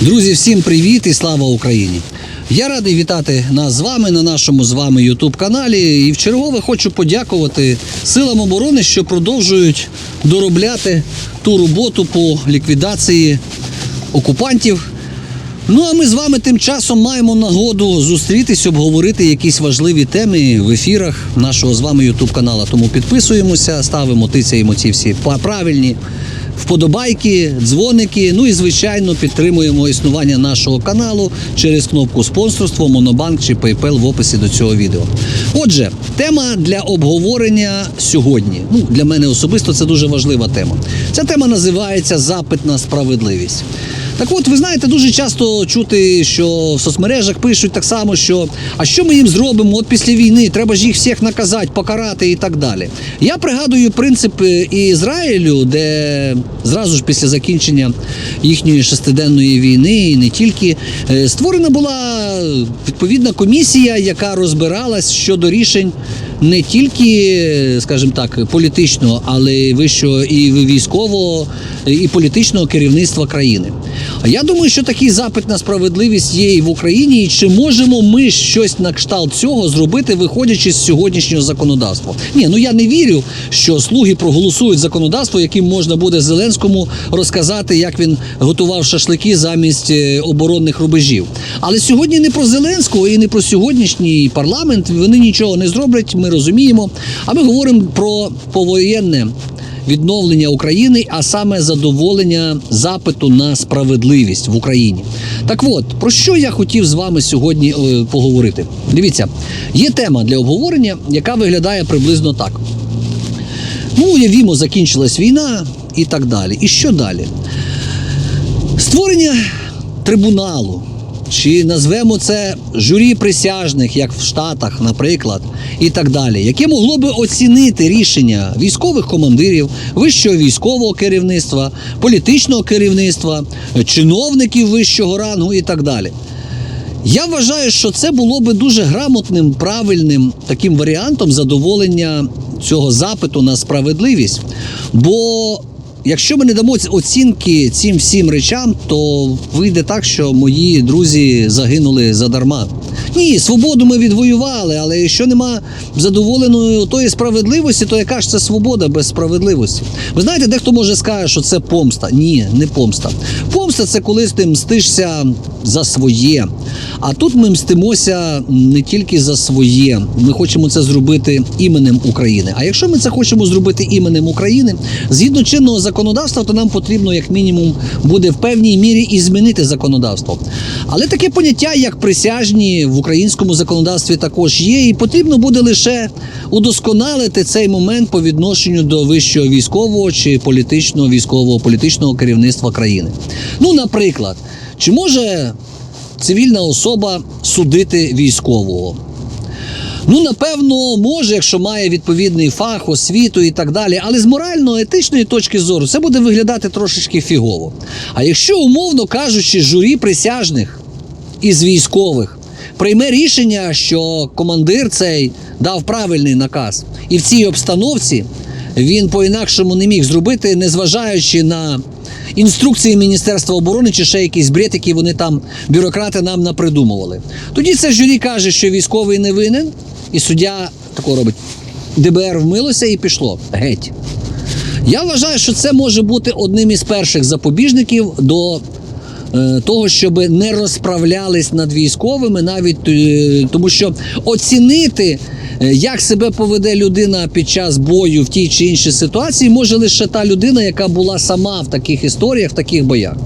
Друзі, всім привіт і слава Україні! Я радий вітати нас з вами на нашому з вами Ютуб каналі. І в чергове хочу подякувати силам оборони, що продовжують доробляти ту роботу по ліквідації окупантів. Ну а ми з вами тим часом маємо нагоду зустрітись, обговорити якісь важливі теми в ефірах нашого з вами Ютуб каналу. Тому підписуємося, ставимо тицяємо ці всі правильні вподобайки, дзвоники. Ну і звичайно підтримуємо існування нашого каналу через кнопку спонсорство, Монобанк чи PayPal в описі до цього відео. Отже, тема для обговорення сьогодні. Ну для мене особисто це дуже важлива тема. Ця тема називається Запит на справедливість. Так от, ви знаєте, дуже часто чути, що в соцмережах пишуть так само, що а що ми їм зробимо от після війни, треба ж їх всіх наказати, покарати і так далі. Я пригадую принцип е, Ізраїлю, де зразу ж після закінчення їхньої шестиденної війни, і не тільки, е, створена була відповідна комісія, яка розбиралась щодо рішень не тільки, скажімо так, політичного, але вищого і військового, і політичного керівництва країни. А я думаю, що такий запит на справедливість є і в Україні. І чи можемо ми щось на кшталт цього зробити, виходячи з сьогоднішнього законодавства? Ні, ну я не вірю, що слуги проголосують законодавство, яким можна буде Зеленському розказати, як він готував шашлики замість е, оборонних рубежів. Але сьогодні не про Зеленського і не про сьогоднішній парламент. Вони нічого не зроблять. Ми розуміємо. А ми говоримо про повоєнне відновлення України, а саме задоволення запиту на справедливість в Україні. Так от, про що я хотів з вами сьогодні е, поговорити? Дивіться, є тема для обговорення, яка виглядає приблизно так. Ну, уявімо, закінчилась війна і так далі. І що далі? Створення трибуналу. Чи назвемо це журі присяжних, як в Штатах, наприклад, і так далі, яке могло би оцінити рішення військових командирів, вищого військового керівництва, політичного керівництва, чиновників вищого рангу і так далі. Я вважаю, що це було би дуже грамотним, правильним таким варіантом задоволення цього запиту на справедливість. Бо якщо ми не дамо оцінки цим всім речам, то вийде так, що мої друзі загинули задарма. Ні, свободу ми відвоювали, але якщо нема задоволеної тої справедливості, то яка ж це свобода без справедливості? Ви знаєте, дехто може скаже, що це помста. Ні, не помста. Помста це коли ти мстишся за своє. А тут ми мстимося не тільки за своє. Ми хочемо це зробити іменем України. А якщо ми це хочемо зробити іменем України, згідно чинного законодавства, то нам потрібно, як мінімум, буде в певній мірі і змінити законодавство. Але таке поняття, як присяжні в українському законодавстві, також є, і потрібно буде лише удосконалити цей момент по відношенню до вищого військового чи політичного військового політичного керівництва країни. Ну, наприклад, чи може цивільна особа судити військового? Ну, напевно, може, якщо має відповідний фах, освіту і так далі. Але з морально-етичної точки зору це буде виглядати трошечки фігово. А якщо, умовно кажучи, журі присяжних із військових прийме рішення, що командир цей дав правильний наказ, і в цій обстановці він по-інакшому не міг зробити, незважаючи на інструкції Міністерства оборони чи ще якийсь бред, який вони там бюрократи нам напридумували. Тоді це журі каже, що військовий не винен, і суддя тако робить. ДБР вмилося і пішло геть. Я вважаю, що це може бути одним із перших запобіжників до того, щоб не розправлялись над військовими, навіть е, тому що оцінити, е, як себе поведе людина під час бою в тій чи іншій ситуації, може лише та людина, яка була сама в таких історіях, в таких боях.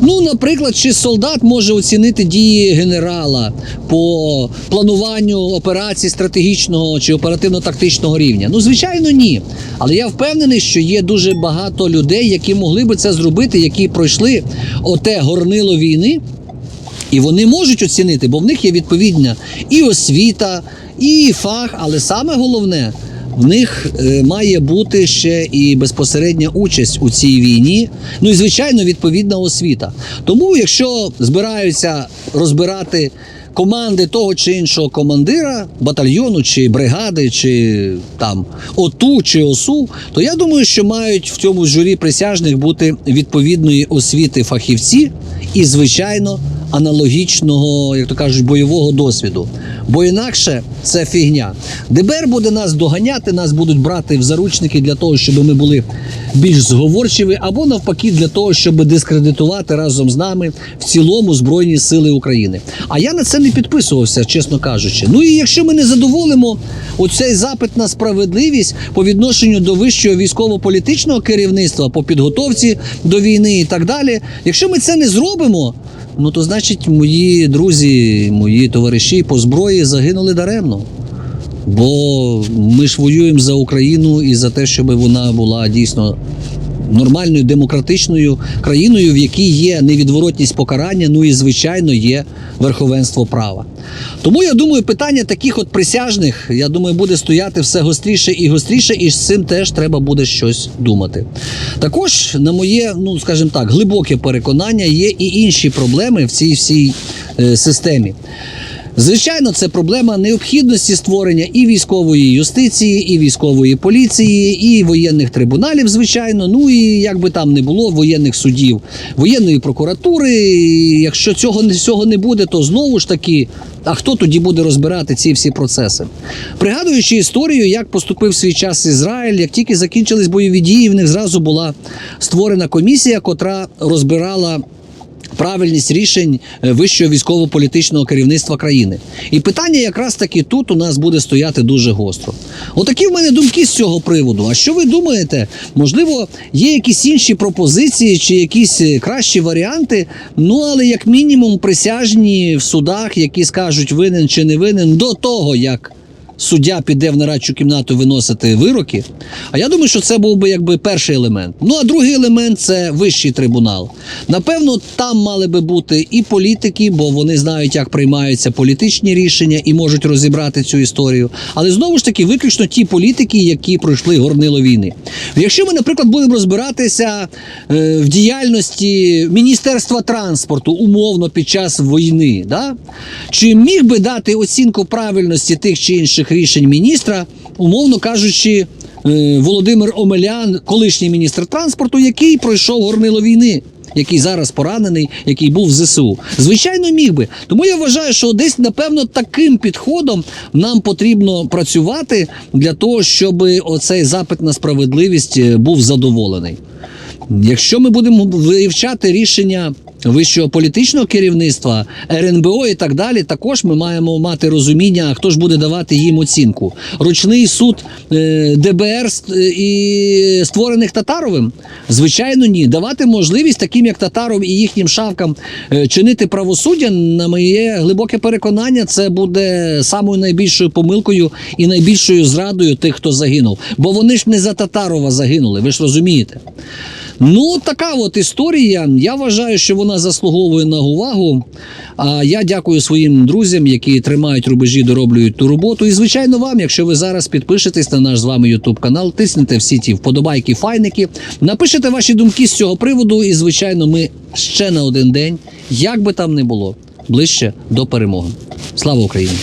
Ну, наприклад, чи солдат може оцінити дії генерала по плануванню операцій стратегічного чи оперативно-тактичного рівня? Ну, звичайно, ні. Але я впевнений, що є дуже багато людей, які могли би це зробити, які пройшли оте горнило війни. І вони можуть оцінити, бо в них є відповідна і освіта, і фах, але саме головне. В них е, має бути ще і безпосередня участь у цій війні. Ну і звичайно, відповідна освіта. Тому, якщо збираються розбирати команди того чи іншого командира батальйону, чи бригади, чи там ОТУ чи ОСУ, то я думаю, що мають в цьому журі присяжних бути відповідної освіти фахівці і, звичайно, аналогічного, як то кажуть, бойового досвіду. Бо інакше це фігня. ДБР буде нас доганяти, нас будуть брати в заручники для того, щоб ми були більш зговорчиві, або навпаки, для того, щоб дискредитувати разом з нами в цілому Збройні Сили України. А я на це не підписувався, чесно кажучи. Ну і якщо ми не задоволимо оцей запит на справедливість по відношенню до вищого військово-політичного керівництва по підготовці до війни і так далі, якщо ми це не зробимо. Ну то значить, мої друзі, мої товариші по зброї загинули даремно. Бо ми ж воюємо за Україну і за те, щоб вона була дійсно нормальною демократичною країною, в якій є невідворотність покарання, ну і звичайно є верховенство права. Тому я думаю, питання таких от присяжних, я думаю, буде стояти все гостріше і гостріше, і з цим теж треба буде щось думати. Також, на моє, ну скажімо так, глибоке переконання, є і інші проблеми в цій всій е, системі. Звичайно, це проблема необхідності створення і військової юстиції, і військової поліції, і воєнних трибуналів, звичайно. Ну і як би там не було, воєнних судів, воєнної прокуратури. Якщо цього не всього не буде, то знову ж таки. А хто тоді буде розбирати ці всі процеси? Пригадуючи історію, як поступив свій час Ізраїль, як тільки закінчились бойові дії, в них зразу була створена комісія, котра розбирала правильність рішень е, вищого військово-політичного керівництва країни. І питання якраз таки тут у нас буде стояти дуже гостро. Отакі в мене думки з цього приводу. А що ви думаєте? Можливо, є якісь інші пропозиції чи якісь е, кращі варіанти? Ну але як мінімум присяжні в судах, які скажуть винен чи не винен до того, як суддя піде в нарадчу кімнату виносити вироки. А я думаю, що це був би якби перший елемент. Ну а другий елемент це вищий трибунал. Напевно, там мали би бути і політики, бо вони знають, як приймаються політичні рішення і можуть розібрати цю історію. Але знову ж таки, виключно ті політики, які пройшли горнило війни. Якщо ми, наприклад, будемо розбиратися е, в діяльності Міністерства транспорту умовно під час війни, да? чи міг би дати оцінку правильності тих чи інших рішень міністра, умовно кажучи, е, Володимир Омелян, колишній міністр транспорту, який пройшов горнило війни. Який зараз поранений, який був в ЗСУ, звичайно, міг би. Тому я вважаю, що десь напевно таким підходом нам потрібно працювати для того, щоб оцей запит на справедливість е, був задоволений. Якщо ми будемо вивчати рішення вищого політичного керівництва, РНБО і так далі, також ми маємо мати розуміння, хто ж буде давати їм оцінку. Ручний суд е, ДБР і створених Татаровим? Звичайно, ні. Давати можливість таким, як Татаров і їхнім шавкам е, чинити правосуддя, на моє глибоке переконання, це буде самою найбільшою помилкою і найбільшою зрадою тих, хто загинув. Бо вони ж не за Татарова загинули, ви ж розумієте. Ну, така от історія. Я вважаю, що вона заслуговує на увагу. А я дякую своїм друзям, які тримають рубежі, дороблюють ту роботу. І звичайно, вам, якщо ви зараз підпишетесь на наш з вами YouTube канал, тиснете всі ті вподобайки, файники, напишете ваші думки з цього приводу. І звичайно, ми ще на один день, як би там не було, ближче до перемоги. Слава Україні!